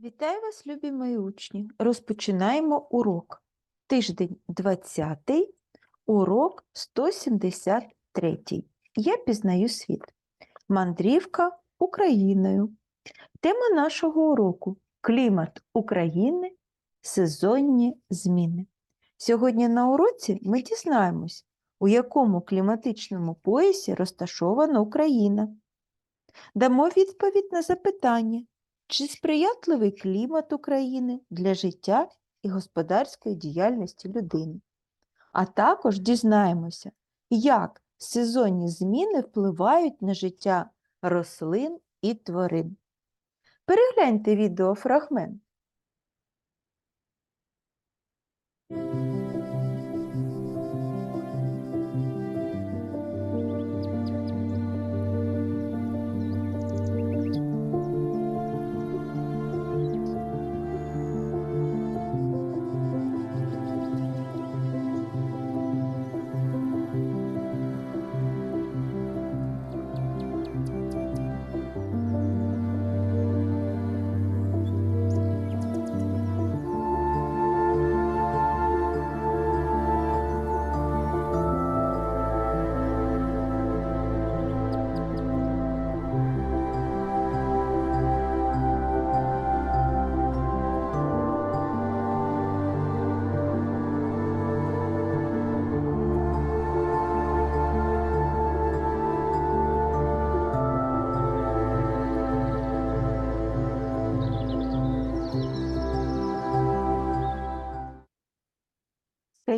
Вітаю вас, любі мої учні! Розпочинаємо урок. Тиждень 20, урок 173. Я пізнаю світ. Мандрівка Україною. Тема нашого уроку клімат України, сезонні зміни. Сьогодні на уроці ми дізнаємось, у якому кліматичному поясі розташована Україна. Дамо відповідь на запитання, чи сприятливий клімат України для життя і господарської діяльності людини? А також дізнаємося, як сезонні зміни впливають на життя рослин і тварин. Перегляньте відеофрагмент.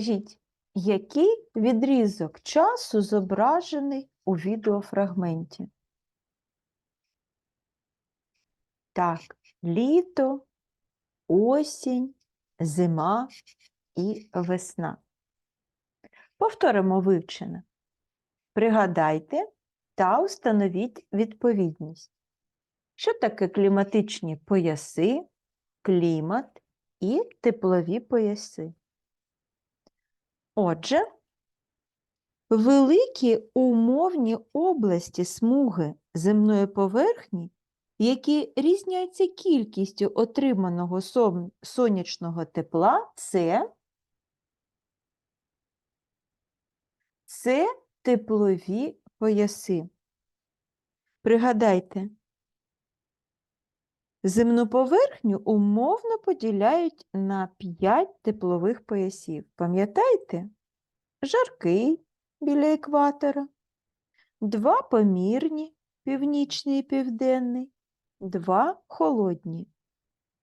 Скажіть, який відрізок часу зображений у відеофрагменті? Так, літо, осінь, зима і весна. Повторимо вивчене. Пригадайте та установіть відповідність. Що таке кліматичні пояси, клімат і теплові пояси? Отже, великі умовні області смуги земної поверхні, які різняться кількістю отриманого сонячного тепла, це, це теплові пояси. Пригадайте, земну поверхню умовно поділяють на 5 теплових поясів. Пам'ятаєте? Жаркий біля екватора, два помірні, північний і південний, два холодні,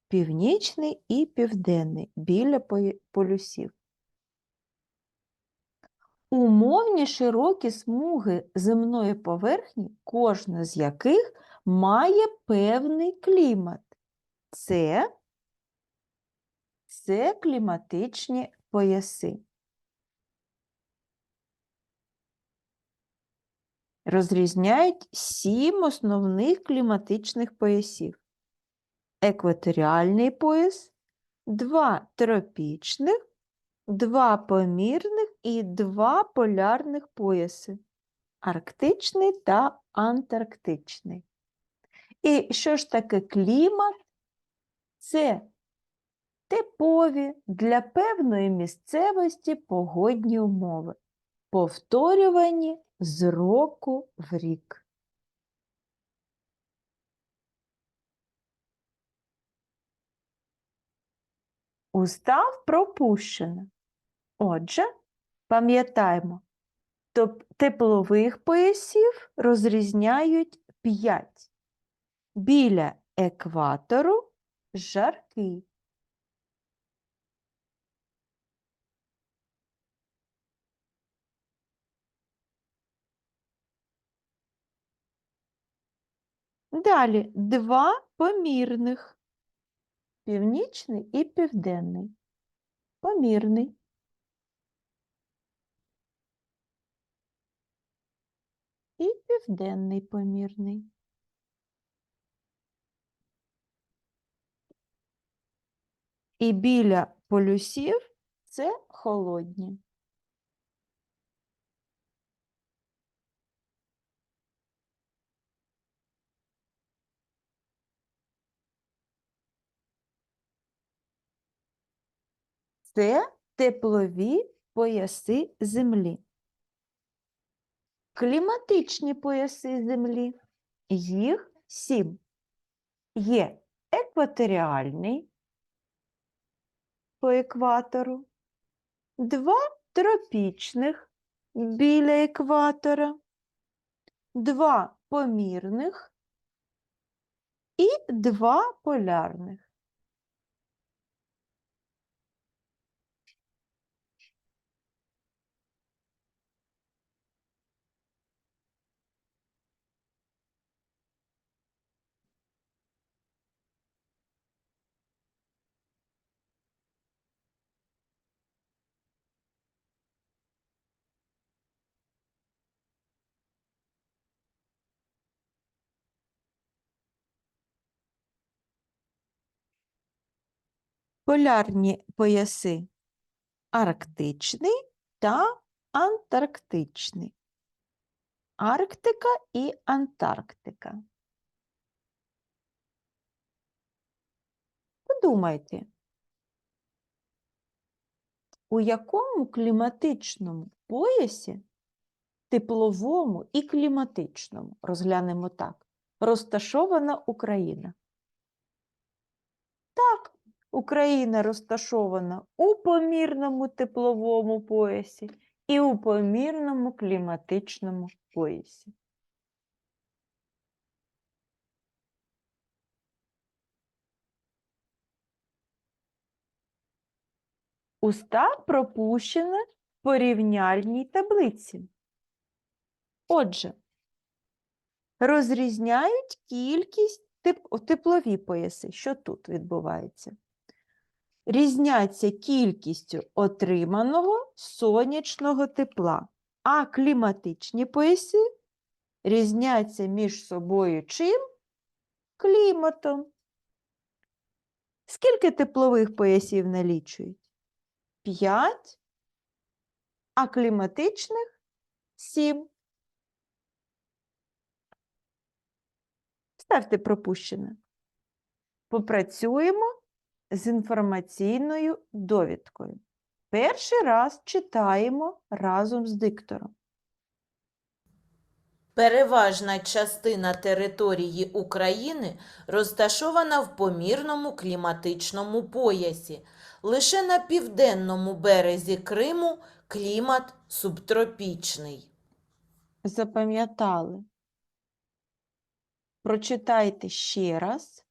північний і південний біля полюсів. Умовні широкі смуги земної поверхні, кожна з яких має певний клімат. Це, це кліматичні пояси. Розрізняють сім основних кліматичних поясів. Екваторіальний пояс, два тропічних, два помірних і два полярних пояси арктичний та антарктичний. І що ж таке клімат? Це типові для певної місцевості погодні умови, повторювані з року в рік. Устав пропущено. Отже, пам'ятаємо, теплових поясів розрізняють 5. Біля екватору жаркий. Далі два помірних. Північний і південний. Помірний. і південний помірний. І біля полюсів це холодні. Це теплові пояси землі. Кліматичні пояси Землі. Їх сім. Є екваторіальний по екватору, два тропічних біля екватора, два помірних і два полярних. Полярні пояси арктичний та антарктичний. Арктика і Антарктика. Подумайте, у якому кліматичному поясі, тепловому і кліматичному, розглянемо так, розташована Україна? Так, Україна розташована у помірному тепловому поясі і у помірному кліматичному поясі. Уста пропущені в порівняльній таблиці. Отже, розрізняють кількість теп- теплові пояси. Що тут відбувається? Різняться кількістю отриманого сонячного тепла, а кліматичні пояси різняться між собою чим? Кліматом. Скільки теплових поясів налічують? П'ять, а кліматичних сім. Ставте пропущене. Попрацюємо з інформаційною довідкою. Перший раз читаємо разом з диктором. Переважна частина території України розташована в помірному кліматичному поясі. Лише на південному березі Криму клімат субтропічний. Запам'ятали. Прочитайте ще раз.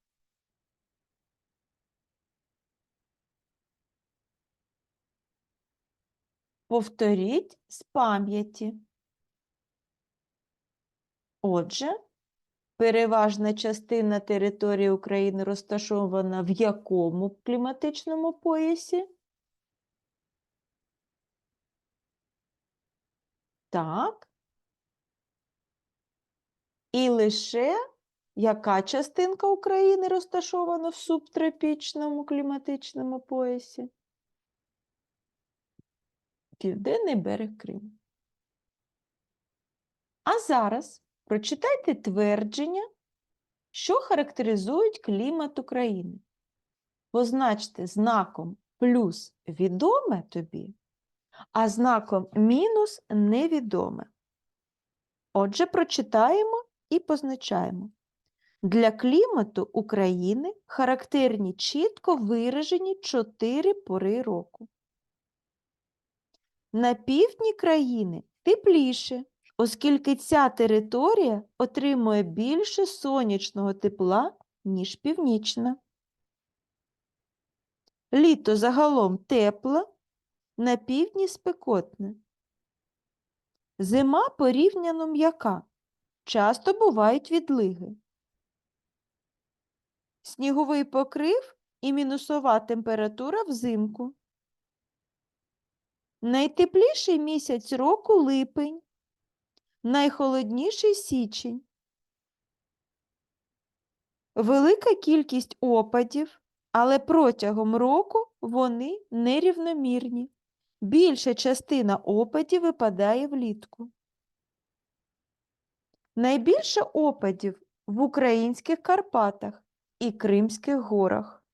Повторіть з пам'яті. Отже, переважна частина території України розташована в якому кліматичному поясі? Так. І лише яка частинка України розташована в субтропічному кліматичному поясі? Південний берег Криму. А зараз прочитайте твердження, що характеризують клімат України. Позначте знаком плюс відоме тобі, а знаком мінус невідоме. Отже, прочитаємо і позначаємо. Для клімату України характерні чітко виражені чотири пори року. На півдні країни тепліше, оскільки ця територія отримує більше сонячного тепла, ніж північна. Літо загалом тепле, на півдні спекотне. Зима порівняно м'яка. Часто бувають відлиги. Сніговий покрив і мінусова температура взимку. Найтепліший місяць року липень, найхолодніший січень. Велика кількість опадів, але протягом року вони нерівномірні. Більша частина опадів випадає влітку. Найбільше опадів в українських Карпатах і Кримських горах.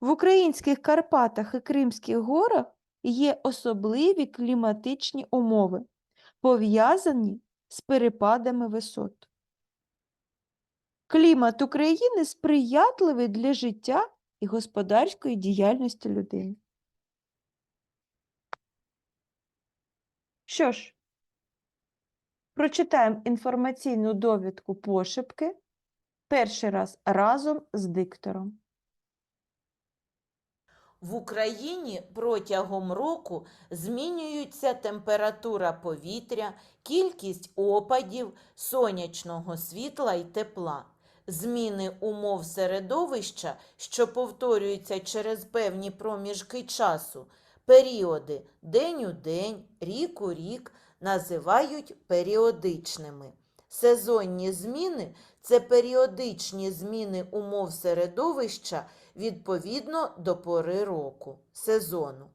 В українських Карпатах і Кримських горах є особливі кліматичні умови, пов'язані з перепадами висот. Клімат України сприятливий для життя і господарської діяльності людини. Що ж, прочитаємо інформаційну довідку пошепки перший раз разом з диктором. В Україні протягом року змінюється температура повітря, кількість опадів, сонячного світла і тепла. Зміни умов середовища, що повторюються через певні проміжки часу, періоди день у день, рік у рік, називають періодичними. Сезонні зміни це періодичні зміни умов середовища відповідно до пори року, сезону.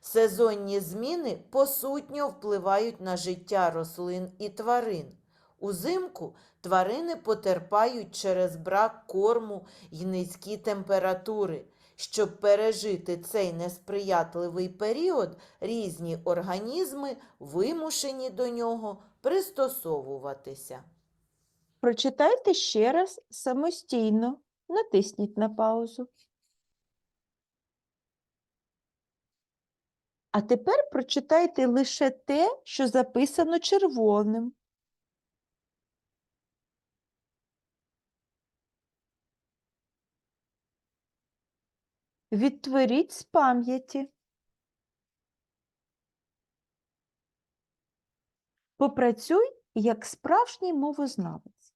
Сезонні зміни посутньо впливають на життя рослин і тварин. Узимку тварини потерпають через брак корму й низькі температури. Щоб пережити цей несприятливий період, різні організми вимушені до нього пристосовуватися. Прочитайте ще раз самостійно, натисніть на паузу. А тепер прочитайте лише те, що записано червоним. Відтворіть з пам'яті. Попрацюй як справжній мовознавець.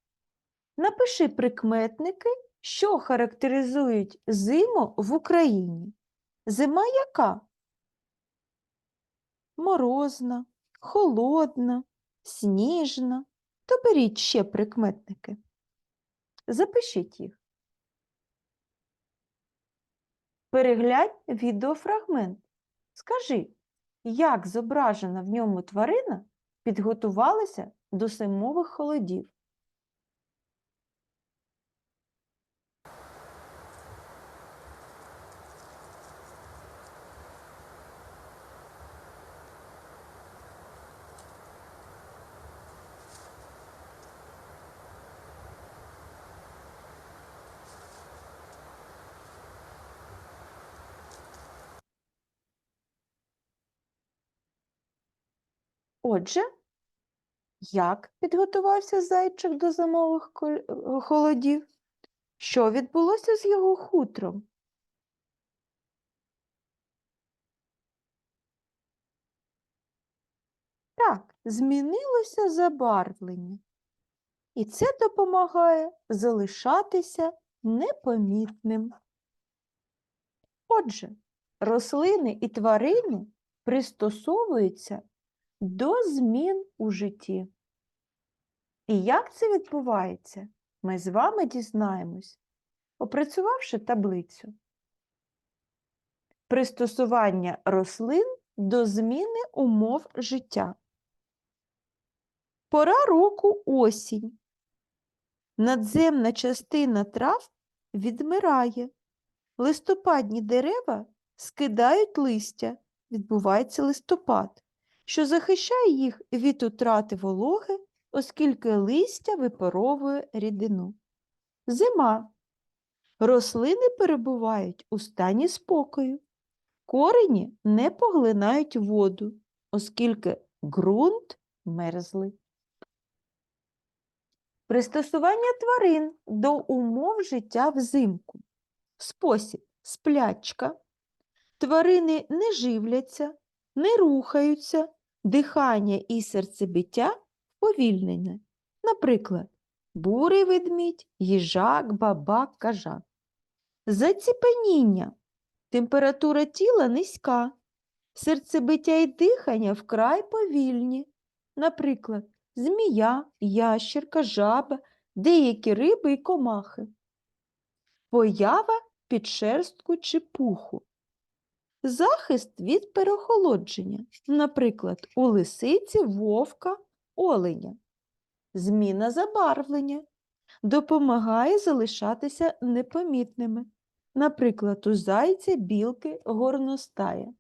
Напиши прикметники, що характеризують зиму в Україні. Зима яка? Морозна, холодна, сніжна. То беріть ще прикметники. Запишіть їх. Переглянь відеофрагмент. Скажи, як зображена в ньому тварина підготувалася до зимових холодів. Отже, як підготувався зайчик до зимових е, холодів? Що відбулося з його хутром? Так, змінилося забарвлення. І це допомагає залишатися непомітним. Отже, рослини і тварини пристосовуються до змін у житті. І як це відбувається, ми з вами дізнаємось, опрацювавши таблицю. Пристосування рослин до зміни умов життя. Пора року осінь. Надземна частина трав відмирає. Листопадні дерева скидають листя, відбувається листопад що захищає їх від утрати вологи, оскільки листя випаровує рідину. Зима. Рослини перебувають у стані спокою. Корені не поглинають воду, оскільки ґрунт мерзлий. Пристосування тварин до умов життя взимку. Спосіб сплячка. Тварини не живляться, не рухаються, дихання і серцебиття повільнене. Наприклад, бурий ведмідь, їжак, бабак, кажак. Заціпеніння. Температура тіла низька, серцебиття і дихання вкрай повільні. Наприклад, змія, ящерка, жаба, деякі риби і комахи. Поява підшерстку чи пуху. Захист від переохолодження, наприклад, у лисиці, вовка, оленя. Зміна забарвлення допомагає залишатися непомітними. Наприклад, у зайця, білки, горностая.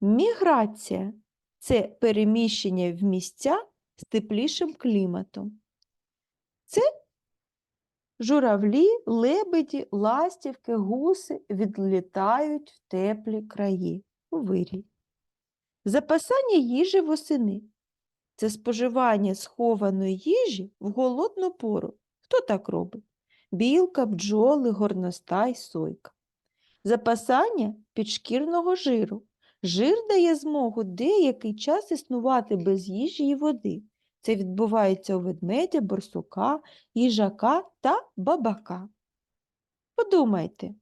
Міграція це переміщення в місця з теплішим кліматом. Це журавлі, лебеді, ластівки, гуси відлітають в теплі краї у вирій. Запасання їжі восени це споживання схованої їжі в голодну пору. Хто так робить? Білка, бджоли, горностай, сойка. Запасання підшкірного жиру. Жир дає змогу деякий час існувати без їжі і води. Це відбувається у ведмедя, борсука, їжака та бабака. Подумайте,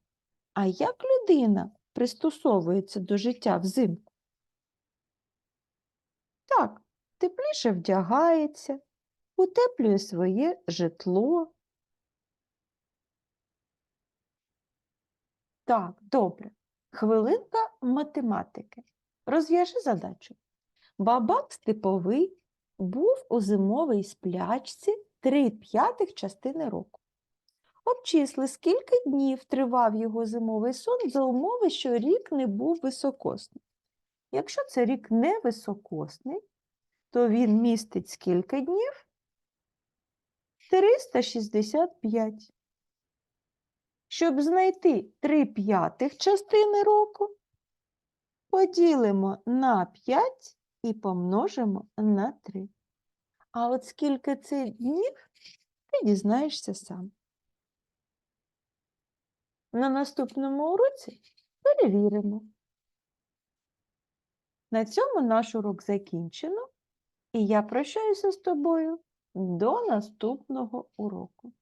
а як людина пристосовується до життя взимку? Так, тепліше вдягається, утеплює своє житло. Так, добре. Хвилинка математики. Розв'яжи задачу. Бабак степовий був у зимовій сплячці 3 п'ятих частини року. Обчисли, скільки днів тривав його зимовий сон за умови, що рік не був високосний. Якщо це рік не високосний, то він містить скільки днів? 365. Щоб знайти 3 п'ятих частини року, поділимо на 5 і помножимо на 3. А от скільки це днів, ти дізнаєшся сам. На наступному уроці перевіримо. На цьому наш урок закінчено, і я прощаюся з тобою до наступного уроку.